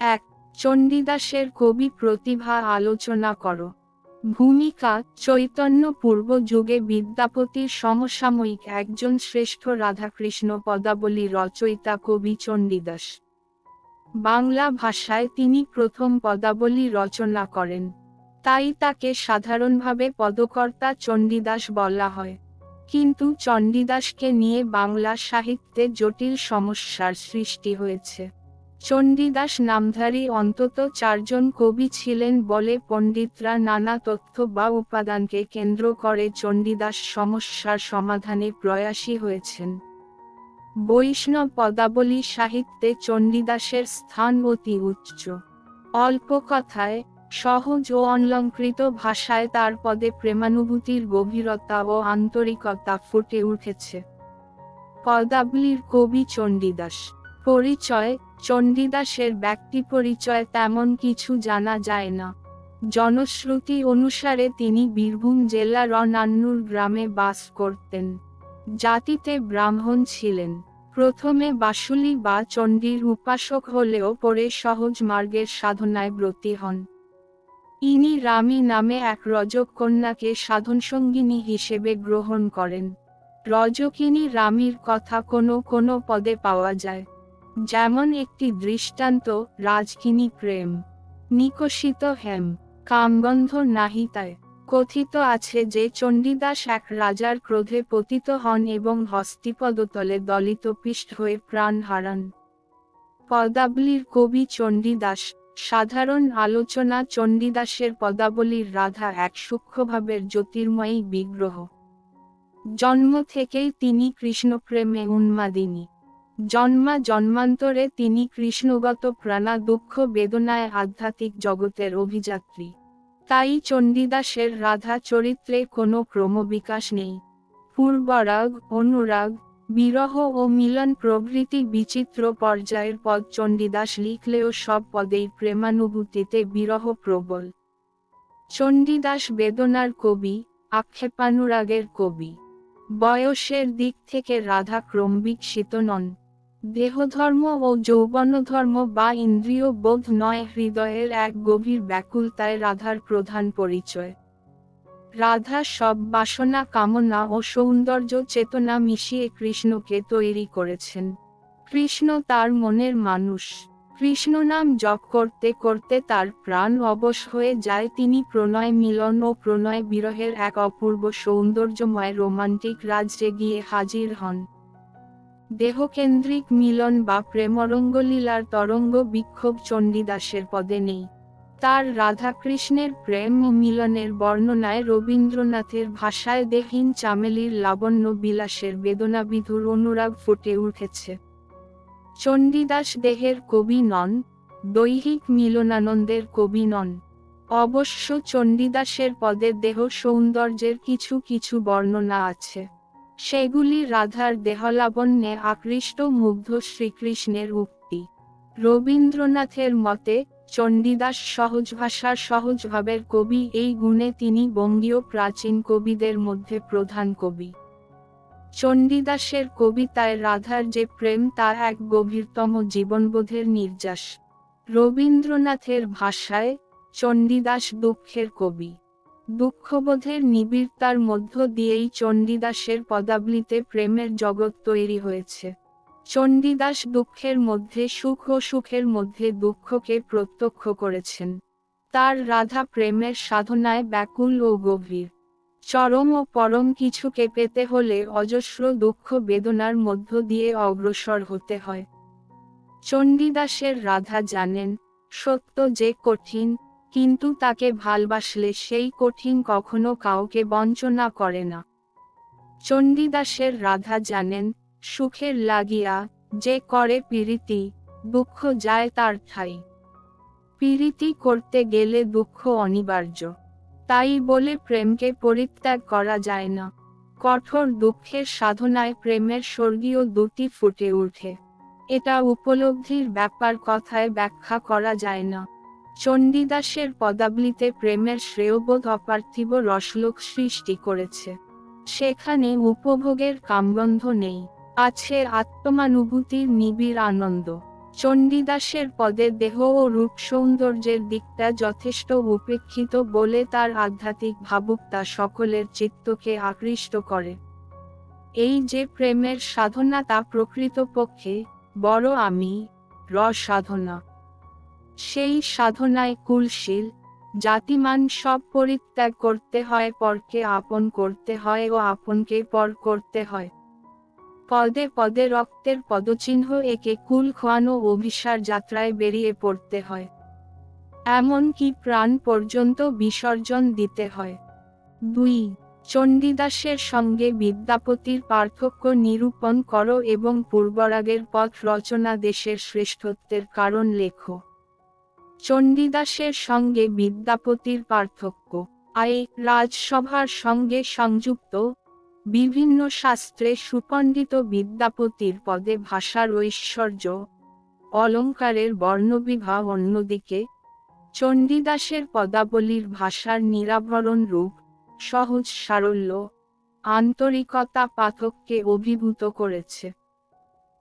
এক, চণ্ডীদাসের কবি প্রতিভা আলোচনা করো। ভূমিকা, চৈতন্য পূর্ব যুগে বিদ্যাপতির সমসাময়িক একজন শ্রেষ্ঠ রাধাকৃষ্ণ পদাবলী রচয়িতা কবি চণ্ডীদাস। বাংলা ভাষায় তিনি প্রথম পদাবলী রচনা করেন। তাই তাকে সাধারণভাবে পদকর্তা চণ্ডীদাস বলা হয়। কিন্তু চণ্ডীদাসকে নিয়ে বাংলা সাহিত্যে জটিল সমস্যার সৃষ্টি হয়েছে। চণ্ডীদাস নামধারী অন্তত চারজন কবি ছিলেন বলে পণ্ডিতরা নানা তথ্য বা উপাদানকে কেন্দ্র করে চণ্ডীদাস সমস্যার সমাধানে প্রয়াসী হয়েছেন। বৈষ্ণব পদাবলী সাহিত্যে চণ্ডীদাসের স্থান অতি উচ্চ। অল্প কথায়, সহজ ও অলঙ্কৃত ভাষায় তার পদে প্রেমানুভূতির গভীরতা ও আন্তরিকতা ফুটে উঠেছে। পদাবলীর কবি চণ্ডীদাস পরিচয়, চণ্ডীদাসের ব্যক্তি পরিচয় তেমন কিছু জানা যায় না। জনশ্রুতি অনুসারে তিনি বীরভূম জেলার অনান্নুর গ্রামে বাস করতেন। জাতিতে ব্রাহ্মণ ছিলেন। প্রথমে বাসুলি বা চণ্ডীর উপাসক হলেও পরে সহজ মার্গের সাধনায় ব্রতী হন। ইনি রামী নামে এক রজক কন্যাকে সাধনসঙ্গিনী হিসেবে গ্রহণ করেন। রজকিনী রামীর কথা কোনো কোনো পদে পাওয়া যায়। যেমন একটি দৃষ্টান্ত রাজকিনী প্রেম। নিকশিত হেম, কামগন্ধ নাহিতায় কথিত আছে যে চণ্ডীদাস এক রাজার ক্রোধে পতিত হন এবং হস্তিপদতলে দলিত পিষ্ট হয়ে প্রাণ হারান। পদাবলীর কবি চণ্ডীদাস, সাধারণ আলোচনা চণ্ডীদাসের পদাবলীর রাধা এক সূক্ষ্মভাবের জ্যোতির্ময়ী বিগ্রহ। জন্ম থেকেই তিনি কৃষ্ণপ্রেমে উন্মাদিনী। জন্মা জন্মান্তরে তিনি কৃষ্ণগত প্রাণা, দুঃখ, বেদনায় আধ্যাত্মিক জগতের অভিযাত্রী। তাই চণ্ডীদাসের রাধা চরিত্রে কোনো ক্রমবিকাশ নেই। পূর্বরাগ, অনুরাগ, বিরহ ও মিলন প্রভৃতি বিচিত্র পর্যায়ের পদ চণ্ডীদাস লিখলেও সব পদেই প্রেমানুভূতিতে বিরহ প্রবল। চণ্ডীদাস বেদনার কবি, আক্ষেপানুরাগের কবি। বয়সের দিক থেকে রাধা ক্রমবিকশিত নন। দেহধর্ম ও যৌবনধর্ম বা ইন্দ্রিয় বোধ নয়, হৃদয়ের এক গভীর ব্যাকুলতায় রাধার প্রধান পরিচয়। রাধা সব বাসনা, কামনা ও সৌন্দর্য চেতনা মিশিয়ে কৃষ্ণকে তৈরি করেছেন। কৃষ্ণ তার মনের মানুষ। কৃষ্ণ নাম জপ করতে করতে তার প্রাণ অবশ হয়ে যায়। তিনি প্রণয় মিলন ও প্রণয় বিরহের এক অপূর্ব সৌন্দর্যময় রোমান্টিক রাজ্যে গিয়ে হাজির হন। দেহকেন্দ্রিক মিলন বা প্রেমরঙ্গলীলার তরঙ্গ বিক্ষোভ চণ্ডীদাসের পদে নেই। তার রাধাকৃষ্ণের প্রেম ও মিলনের বর্ণনায় রবীন্দ্রনাথের ভাষায় দেহীন চামেলির লাবণ্য বিলাসের বেদনাবিধুর অনুরাগ ফুটে উঠেছে। চণ্ডীদাস দেহের কবি নন, দৈহিক মিলনানন্দের কবি নন। অবশ্য চণ্ডীদাসের পদে দেহ সৌন্দর্যের কিছু কিছু বর্ণনা আছে। সেগুলি রাধার দেহলাবণ্যে আকৃষ্ট মুগ্ধ শ্রীকৃষ্ণের উক্তি। রবীন্দ্রনাথের মতে, চণ্ডীদাস সহজ ভাষার সহজভাবের কবি এই গুণে তিনি বঙ্গীয় প্রাচীন কবিদের মধ্যে প্রধান কবি। চণ্ডীদাসের কবিতায় রাধার যে প্রেম তা এক গভীরতম জীবনবোধের নির্যাস। রবীন্দ্রনাথের ভাষায়, চণ্ডীদাস দুঃখের কবি। দুঃখবোধের নিবিড়তার মধ্য দিয়েই চণ্ডীদাসের পদাবলিতে প্রেমের জগৎ তৈরি হয়েছে। চণ্ডীদাস দুঃখের মধ্যে, সুখ ও সুখের মধ্যে দুঃখকে প্রত্যক্ষ করেছেন। তার রাধা প্রেমের সাধনায় ব্যাকুল ও গভীর। চরম ও পরম কিছুকে পেতে হলে অজস্র দুঃখ বেদনার মধ্য দিয়ে অগ্রসর হতে হয়। চণ্ডীদাসের রাধা জানেন, সত্য যে কঠিন কিন্তু তাকে ভালবাসলে সেই কঠিন কখনো কাউকে বঞ্চনা করে না। চণ্ডীদাসের রাধা জানেন, সুখের লাগিয়া যে করে পীড়িতি দুঃখ যায় তার ঠাই। পীড়িতি করতে গেলে দুঃখ অনিবার্য। তাই বলে প্রেমকে পরিত্যাগ করা যায় না। কঠোর দুঃখের সাধনায় প্রেমের স্বর্গীয় দুটি ফুটে ওঠে। এটা উপলব্ধির ব্যাপার কথায় ব্যাখ্যা করা যায় না। চণ্ডীদাসের পদাবলিতে প্রেমের শ্রেয়বোধ অপার্থিব রসলোক সৃষ্টি করেছে। সেখানে উপভোগের কামগন্ধ নেই। আছে আত্মানুভূতির নিবিড় আনন্দ। চণ্ডীদাসের পদে দেহ ও রূপ সৌন্দর্যের দিকটা যথেষ্ট উপেক্ষিত বলে তার আধ্যাত্মিক ভাবুকতা সকলের চিত্তকে আকৃষ্ট করে। এই যে প্রেমের সাধনা তা প্রকৃতপক্ষে বড় আমি র সাধনা সেই সাধনায় কুলশীল, জাতিমান সব পরিত্যাগ করতে হয়, পরকে আপন করতে হয় ও আপনকে পর করতে হয়। পদে পদে রক্তের পদচিহ্ন একে কুল খোয়ানো অভিসার যাত্রায় বেরিয়ে পড়তে হয়। এমন কি প্রাণ পর্যন্ত বিসর্জন দিতে হয়। দুই, চণ্ডীদাসের সঙ্গে বিদ্যাপতির পার্থক্য নিরূপণ করো এবং পূর্বরাগের পথ রচনা দেশের শ্রেষ্ঠত্বের কারণ লেখো। চণ্ডীদাসের সঙ্গে বিদ্যাপতির পার্থক্য। আই রাজসভার সঙ্গে সংযুক্ত। বিভিন্ন শাস্ত্রে সুপণ্ডিত বিদ্যাপতির পদে ভাষার ঐশ্বর্য। অলঙ্কারের বর্ণবিভাগ অন্যদিকে। চণ্ডীদাসের পদাবলীর ভাষার নিরাভরণ রূপ, সহজ সারল্য, আন্তরিকতা পাঠককে অভিভূত করেছে।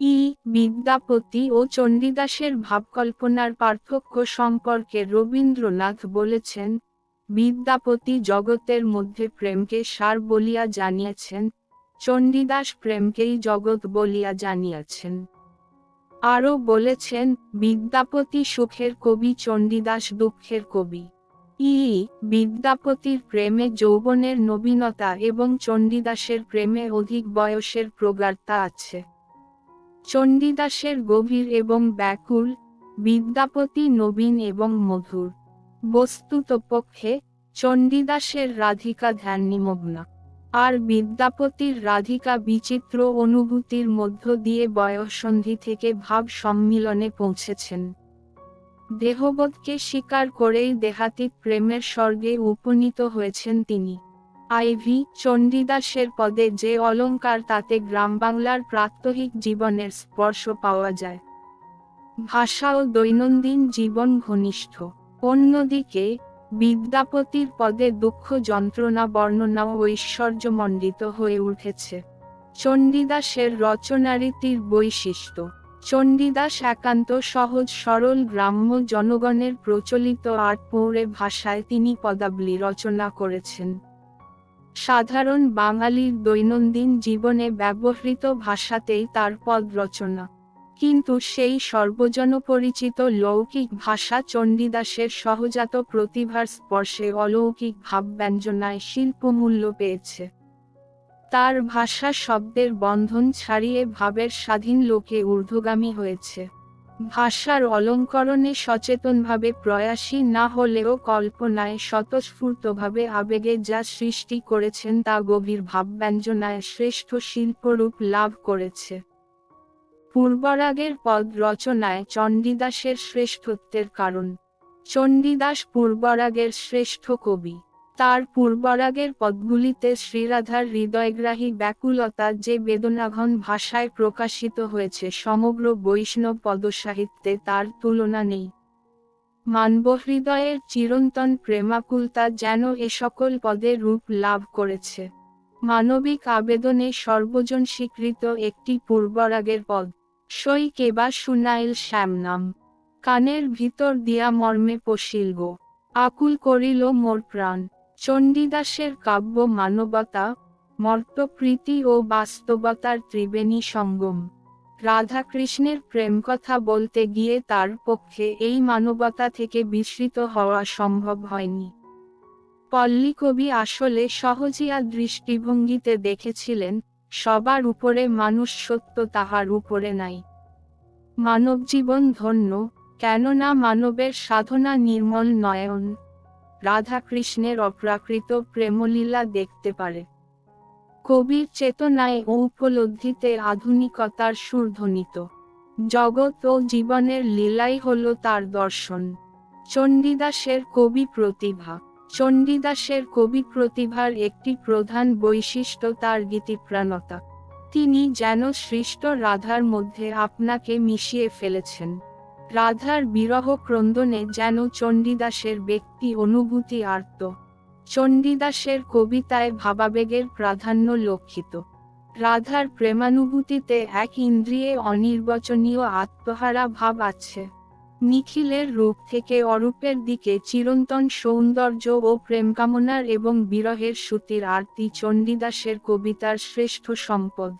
ই, বিদ্যাপতি ও চণ্ডীদাসের ভাবকল্পনার পার্থক্য সম্পর্কে রবীন্দ্রনাথ বলেছেন, বিদ্যাপতি জগতের মধ্যে প্রেমকে সার বলিয়া জানিয়েছেন, চণ্ডীদাস প্রেমকেই জগৎ বলিয়া জানিয়াছেন। আরও বলেছেন, বিদ্যাপতি সুখের কবি, চণ্ডীদাস দুঃখের কবি। ই, বিদ্যাপতির প্রেমে যৌবনের নবীনতা এবং চণ্ডীদাসের প্রেমে অধিক বয়সের প্রগাঢ়তা আছে। চণ্ডীদাসের গভীর এবং ব্যাকুল, বিদ্যাপতি নবীন এবং মধুর। বস্তুতপক্ষে চণ্ডীদাসের রাধিকা ধ্যান নিমগ্না আর বিদ্যাপতির রাধিকা বিচিত্র অনুভূতির মধ্য দিয়ে বয়সন্ধি থেকে ভাব সম্মিলনে পৌঁছেছেন। দেহবোধকে স্বীকার করেই দেহাতীত প্রেমের স্বর্গে উপনীত হয়েছেন তিনি। আইভি চণ্ডীদাসের পদে যে অলঙ্কার, তাতে গ্রাম বাংলার প্রাত্যহিক জীবনের স্পর্শ পাওয়া যায়। ভাষা ও দৈনন্দিন জীবন ঘনিষ্ঠ। অন্যদিকে, বিদ্যাপতির পদে দুঃখ যন্ত্রণা, বর্ণনা ও ঐশ্বর্যমণ্ডিত হয়ে উঠেছে। চণ্ডীদাসের রচনারীতির বৈশিষ্ট্য। চণ্ডীদাস একান্ত সহজ, সরল, গ্রাম্য জনগণের প্রচলিত আট পৌরে ভাষায় তিনি পদাবলী রচনা করেছেন। সাধারণ বাঙালির দৈনন্দিন জীবনে ব্যবহৃত ভাষাতেই তার পদ রচনা। কিন্তু সেই সর্বজন পরিচিত লৌকিক ভাষা চণ্ডীদাসের সহজাত প্রতিভার স্পর্শে অলৌকিক ভাবব্যঞ্জনায় শিল্পমূল্য পেয়েছে। তার ভাষা শব্দের বন্ধন ছাড়িয়ে ভাবের স্বাধীন লোকে ঊর্ধ্বগামী হয়েছে। ভাষার অলঙ্করণে সচেতনভাবে প্রয়াসী না হলেও কল্পনায় স্বতঃস্ফূর্তভাবে আবেগে যা সৃষ্টি করেছেন তা গভীর ভাবব্যঞ্জনায় শ্রেষ্ঠ শিল্পরূপ লাভ করেছে। পূর্বরাগের পদ রচনায় চণ্ডীদাসের শ্রেষ্ঠত্বের কারণ। চণ্ডীদাস পূর্বরাগের শ্রেষ্ঠ কবি। তার পূর্বরাগের পদগুলিতে শ্রীরাধার হৃদয়গ্রাহী ব্যাকুলতা যে বেদনাঘন ভাষায় প্রকাশিত হয়েছে সমগ্র বৈষ্ণব পদসাহিত্যে তার তুলনা নেই। মানবহৃদয়ের চিরন্তন প্রেমাকুলতা যেন এ সকল পদে রূপ লাভ করেছে। মানবিক আবেদনে সর্বজন স্বীকৃত একটি পূর্বরাগের পদ। সই কেবা শুনাইল শ্যামনাম। কানের ভিতর দিয়া মর্মে পশিল গো। আকুল করিল মোর প্রাণ। চণ্ডীদাসের কাব্য মানবতা, মর্তপ্রীতি ও বাস্তবতার ত্রিবেণী সঙ্গম। রাধাকৃষ্ণের প্রেম কথা বলতে গিয়ে তার পক্ষে এই মানবতা থেকে বিস্মৃত হওয়া সম্ভব হয়নি। পল্লী কবি আসলে সহজিয়া দৃষ্টিভঙ্গিতে দেখেছিলেন, সবার উপরে মানুষ সত্য তাহার উপরে নাই। মানব জীবন ধন্য, কেননা মানবের সাধনা নির্মল নয়ন। রাধাকৃষ্ণের অপ্রাকৃত প্রেমলীলা দেখতে পারে। কবির চেতনায় ও উপলব্ধিতে আধুনিকতার সুরধ্বনিত জগৎ ও জীবনের লীলাই হল তার দর্শন। চণ্ডীদাসের কবি প্রতিভা। চণ্ডীদাসের কবি প্রতিভার একটি প্রধান বৈশিষ্ট্য তার গীতিপ্রাণতা। তিনি যেন সৃষ্ট রাধার মধ্যে আপনাকে মিশিয়ে ফেলেছেন। রাধার বিরহ ক্রন্দনে যেন চণ্ডীদাসের ব্যক্তি অনুভূতি আর্ত। চণ্ডীদাসের কবিতায় ভাবাবেগের প্রাধান্য লক্ষিত। রাধার প্রেমানুভূতিতে এক ইন্দ্রিয়ে অনির্বচনীয় আত্মহারা ভাব আছে। নিখিলের রূপ থেকে অরূপের দিকে চিরন্তন সৌন্দর্য ও প্রেমকামনার এবং বিরহের সুতির আরতি চণ্ডীদাসের কবিতার শ্রেষ্ঠ সম্পদ।